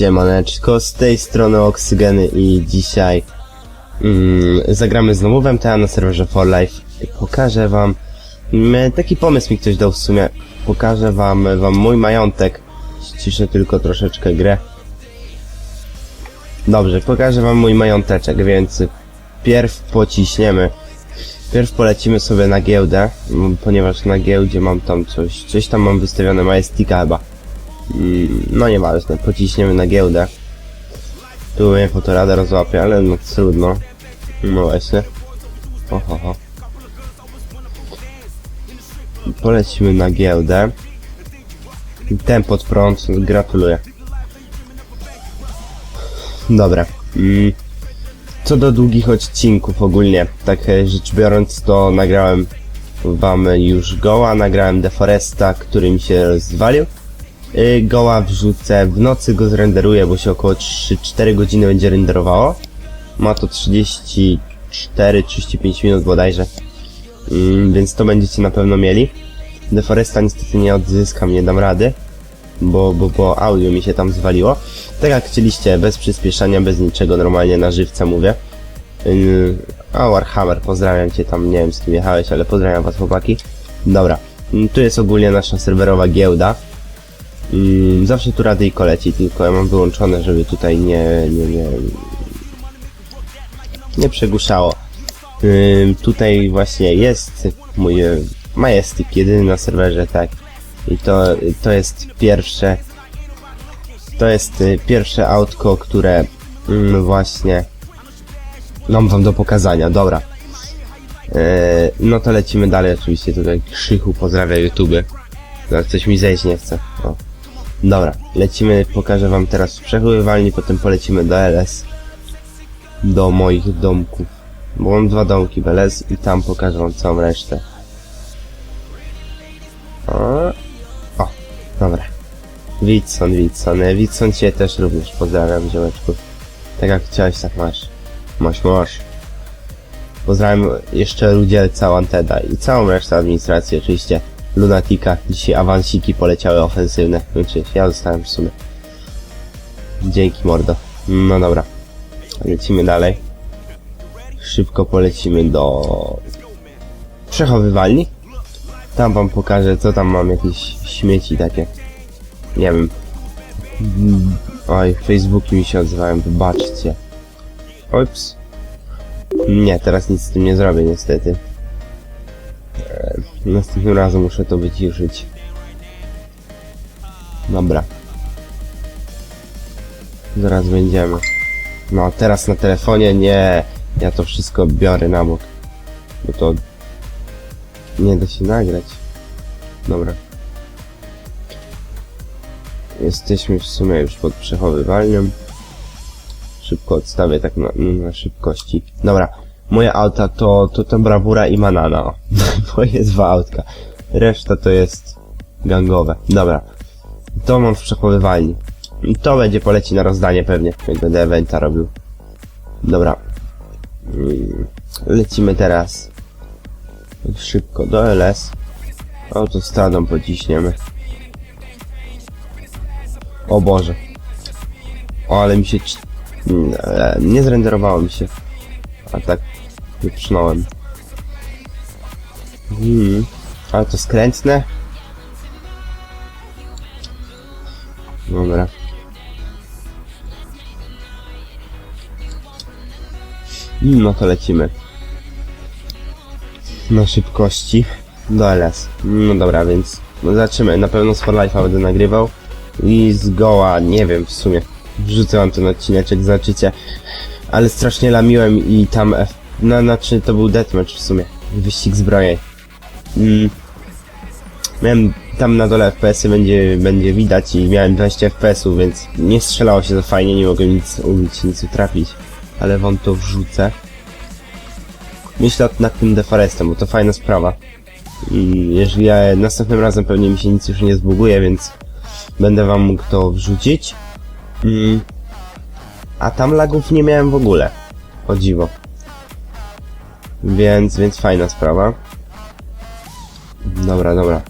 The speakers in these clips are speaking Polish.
Siemaneczko, z tej strony Oksygeny i dzisiaj mm, zagramy znowu w MTA na serwerze For Life. Pokażę wam, mm, taki pomysł mi ktoś dał w sumie, pokażę wam, wam mój majątek. Ściszę tylko troszeczkę grę. Dobrze, pokażę wam mój mająteczek, więc pierw pociśniemy. Pierw polecimy sobie na giełdę, ponieważ na giełdzie mam tam coś, coś tam mam wystawione Majestika chyba. No nieważne, pociśniemy na giełdę. Tu mnie fotorada rozłapie, ale no trudno. No właśnie. Oho, ho. Polecimy na giełdę. Ten pod prąd, gratuluję. Dobra. Mm. Co do długich odcinków ogólnie, tak e, rzecz biorąc, to nagrałem wam już Goła, nagrałem Deforesta, który mi się rozwalił. Y, Goła wrzucę, w nocy go zrenderuję, bo się około 3-4 godziny będzie renderowało. Ma to 34-35 minut bodajże. Mm, więc to będziecie na pewno mieli. Deforesta niestety nie odzyskam, nie dam rady. Bo, bo, bo audio mi się tam zwaliło. Tak jak chcieliście, bez przyspieszania, bez niczego, normalnie na żywca mówię. Yy, a Warhammer, pozdrawiam cię tam, nie wiem z kim jechałeś, ale pozdrawiam was chłopaki. Dobra, tu jest ogólnie nasza serwerowa giełda. Mm, zawsze tu radyjko leci, tylko ja mam wyłączone, żeby tutaj nie, nie, nie, nie przegłuszało. Ym, tutaj właśnie jest mój Majestic, jedyny na serwerze, tak. I to, to jest pierwsze, to jest y, pierwsze autko, które mm, właśnie mam wam do pokazania, dobra. E, no to lecimy dalej, oczywiście tutaj Krzychu pozdrawia YouTube. Coś mi zejść nie chce. O. Dobra, lecimy, pokażę wam teraz przechowywalni, potem polecimy do LS. Do moich domków. Bo mam dwa domki w LS i tam pokażę wam całą resztę. O, o dobra. Witson, Witson. E, Witson cię też również pozdrawiam, ziomeczku. Tak jak chciałeś, tak masz. Masz, masz. Pozdrawiam jeszcze Rudzielca, Wanteda i całą resztę administracji oczywiście. Lunatika. Dzisiaj awansiki poleciały ofensywne. Znaczy, ja zostałem w sumie. Dzięki mordo. No dobra. Lecimy dalej. Szybko polecimy do przechowywalni. Tam wam pokażę, co tam mam, jakieś śmieci takie. Nie wiem. Oj, Facebooki mi się odzywają, wybaczcie. Ops. Nie, teraz nic z tym nie zrobię niestety. Eee, Następnym razem muszę to wyciszyć. Dobra. Zaraz będziemy. No, teraz na telefonie nie. Ja to wszystko biorę na bok. Bo to nie da się nagrać. Dobra. Jesteśmy w sumie już pod przechowywalnią. Szybko odstawię tak na, na szybkości. Dobra. Moje auta to, to, to Brawura i Manana. Moje dwa autka. Reszta to jest gangowe. Dobra. To mam w przechowywalni. I to będzie poleci na rozdanie pewnie, jak będę eventa robił. Dobra. Mm, Lecimy teraz szybko do LS. Autostradą pociśniemy. O Boże. O, ale mi się... mm, e, Nie zrenderowało mi się. A tak wyprzynąłem. Hmm. Ale to skrętne. Dobra. No to lecimy. Na szybkości. Do LS. No dobra, więc zobaczymy. Na pewno z Life'a będę nagrywał. I z Goła, nie wiem w sumie. Wrzucę wam ten odcineczek, zobaczycie. Ale strasznie lamiłem i tam... F... No, znaczy to był deathmatch w sumie. Wyścig zbrojeń. Mm. Miałem tam na dole FPS-y będzie, będzie widać i miałem 20 FPS-ów, więc nie strzelało się za fajnie, nie mogłem nic umieć, nic trafić. Ale wam to wrzucę. Myślę nad tym Deforestem, bo to fajna sprawa. I jeżeli ja następnym razem pewnie mi się nic już nie zbuguje, więc będę wam mógł to wrzucić. Mm. A tam lagów nie miałem w ogóle. O dziwo. Więc, więc fajna sprawa. Dobra, dobra.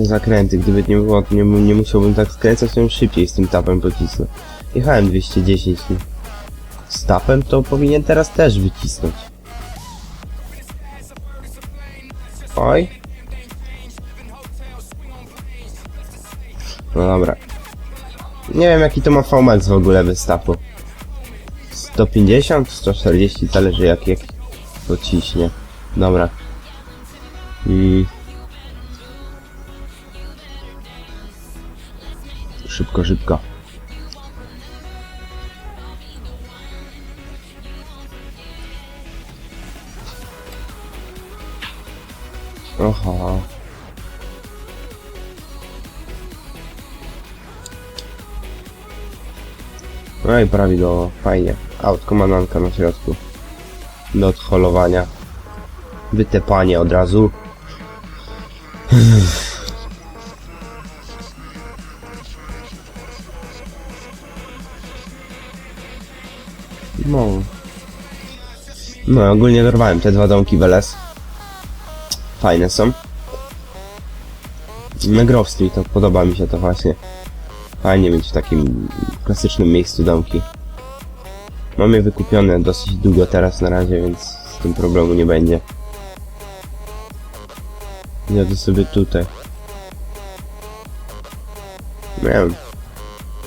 te zakręty, gdyby nie było, nie, nie musiałbym tak skręcać, to szybciej z tym tapem pocisnął. Jechałem 210 no. z tapem, to powinien teraz też wycisnąć. Oj. No dobra. Nie wiem jaki to ma VMAX w ogóle wystawu. 150, 140, zależy jak, jak pociśnie. Dobra. Mm. Szybko, szybko. Oho. No i prawidłowo, fajnie. Autko mananka na środku. Do odholowania. Wytepanie od razu. No. No, ogólnie dorwałem te dwa domki w LS. Fajne są. Street to podoba mi się to właśnie. Fajnie mieć w takim klasycznym miejscu domki. Mam je wykupione dosyć długo teraz na razie, więc z tym problemu nie będzie. Jadę sobie tutaj. Nie wiem,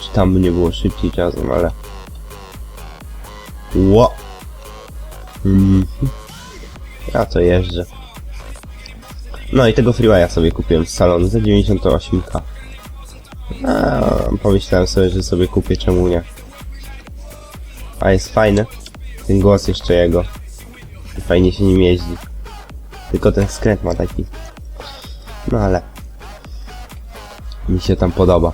czy tam nie było szybciej czasem, ale... Ło! Mhm. Ja to jeżdżę. No i tego freewaya sobie kupiłem z salonu za 98k. A, pomyślałem sobie, że sobie kupię, czemu nie. A jest fajny. Ten głos jeszcze jego. I Fajnie się nim jeździ. Tylko ten skręt ma taki. No ale... Mi się tam podoba.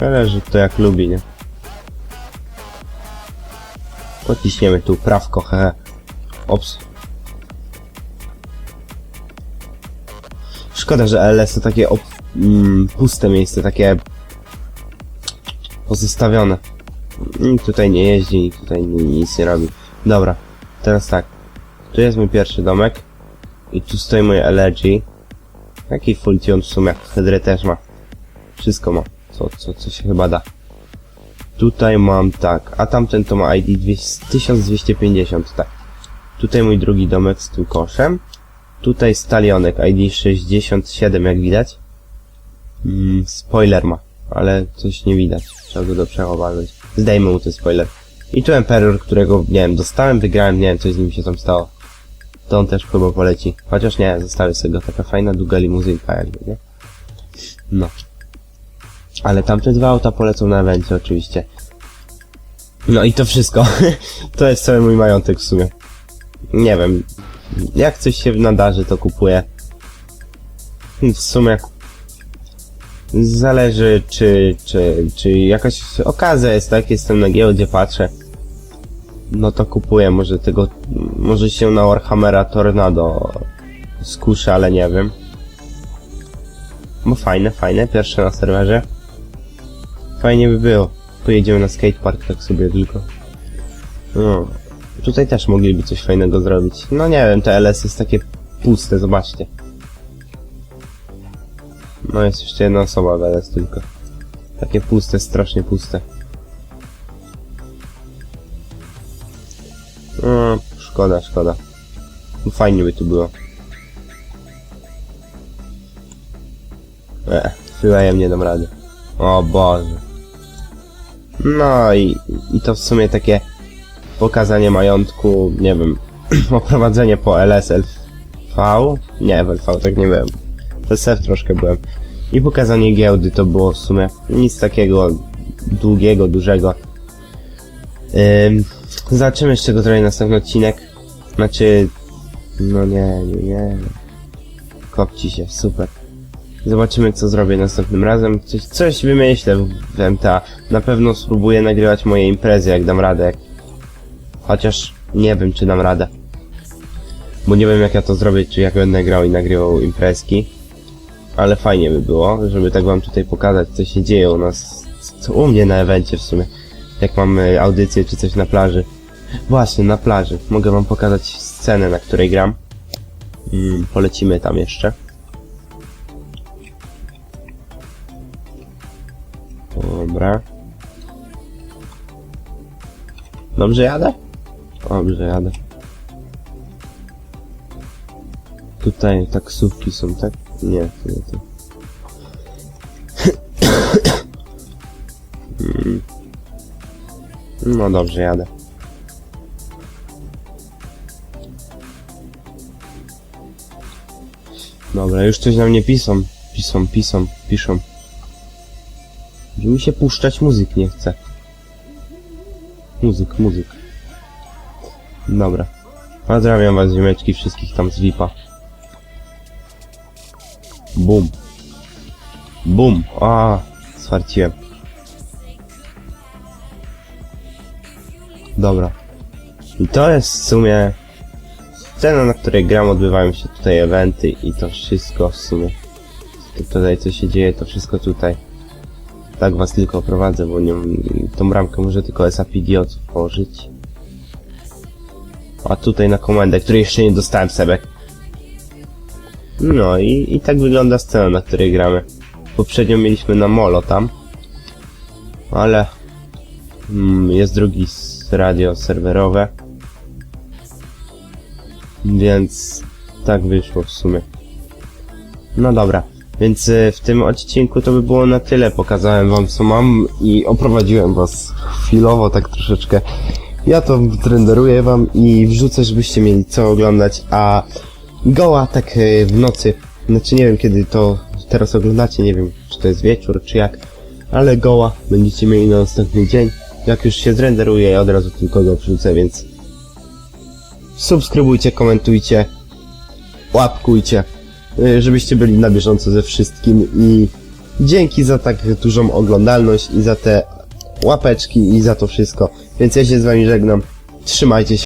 Ale że to jak lubi, nie? Pociśniemy tu prawko, hehe. Ops. Szkoda, że LS to takie op- mm, puste miejsce, takie pozostawione. Tutaj nie jeździ, tutaj ni- nic nie robi. Dobra, teraz tak. Tu jest mój pierwszy domek. I tu stoi mój LG. Taki full tune w sumie. Hydry też ma. Wszystko ma. Co, co, co się chyba da. Tutaj mam tak, a tamten to ma ID 200, 1250, tak. Tutaj mój drugi domek z tym koszem. Tutaj stalionek ID 67 jak widać. Mm, spoiler ma, ale coś nie widać. Trzeba go do przechowywać. Zdejmę mu ten spoiler. I tu Emperor, którego, nie wiem, dostałem, wygrałem, nie wiem, co z nim się tam stało. To on też chyba poleci. Chociaż nie, zostawię sobie go. Taka fajna, długa limuzynka jakby, nie? No. Ale tamte dwa auta polecą na evencie oczywiście. No i to wszystko. to jest cały mój majątek w sumie. Nie wiem. Jak coś się nadarzy, to kupuję. W sumie zależy, czy, czy, czy jakaś okazja jest, tak? Jestem na giełdzie, patrzę. No to kupuję, może tego, może się na Warhammera Tornado skuszę, ale nie wiem. Bo fajne, fajne, pierwsze na serwerze. Fajnie by było. Pojedziemy na skatepark tak sobie tylko. No. Tutaj też mogliby coś fajnego zrobić. No nie wiem, te LS jest takie puste, zobaczcie. No jest jeszcze jedna osoba w LS tylko. Takie puste, strasznie puste. No, szkoda, szkoda. Fajnie by tu było. E, chyba nie dam rady. O Boże. No i, i to w sumie takie pokazanie majątku, nie wiem, oprowadzenie po LSLV. Nie, w LV tak nie byłem. To SF troszkę byłem. I pokazanie giełdy to było w sumie nic takiego długiego, dużego. Ym, zobaczymy jeszcze go trochę następny odcinek. Znaczy, no nie, nie, nie. Kopci się, super. Zobaczymy co zrobię następnym razem. Coś, coś wymyślę w MTA. Na pewno spróbuję nagrywać moje imprezy jak dam radę. Chociaż nie wiem czy dam radę. Bo nie wiem jak ja to zrobię, czy jak będę grał i nagrywał imprezki. Ale fajnie by było, żeby tak wam tutaj pokazać co się dzieje u nas. Co u mnie na evencie w sumie. Jak mamy audycję czy coś na plaży. Właśnie, na plaży. Mogę wam pokazać scenę, na której gram. Mm, polecimy tam jeszcze. Dobra. Dobrze jadę? Dobrze jadę. Tutaj taksówki są, tak? Nie, to nie to. Mm. No dobrze, jadę. Dobra, już coś na mnie piszą. Piszą, piszą, piszą. Że mi się puszczać muzyk nie chce. Muzyk, muzyk. Dobra. Pozdrawiam was ziomeczki, wszystkich tam z VIPa. Bum. Bum. A, swarciłem. Dobra. I to jest w sumie scena, na której gram, odbywają się tutaj eventy i to wszystko w sumie. Tutaj co się dzieje, to wszystko tutaj. Tak was tylko prowadzę, bo nie, tą bramkę może tylko SAPD otworzyć. A tutaj na komendę, której jeszcze nie dostałem sebek. No i, i tak wygląda scena, na której gramy. Poprzednio mieliśmy na molo tam. Ale mm, jest drugi radio serwerowe. Więc tak wyszło w sumie. No dobra, więc y, w tym odcinku to by było na tyle. Pokazałem wam co mam i oprowadziłem was chwilowo tak troszeczkę. Ja to trenderuję wam i wrzucę, żebyście mieli co oglądać, a goła tak y, w nocy, znaczy nie wiem kiedy to teraz oglądacie, nie wiem czy to jest wieczór czy jak, ale goła będziecie mieli na następny dzień. Jak już się zrenderuje, ja od razu tylko go wrzucę, więc subskrybujcie, komentujcie, łapkujcie, y, żebyście byli na bieżąco ze wszystkim i dzięki za tak dużą oglądalność i za te łapeczki i za to wszystko. Więc ja się z wami żegnam. Trzymajcie się.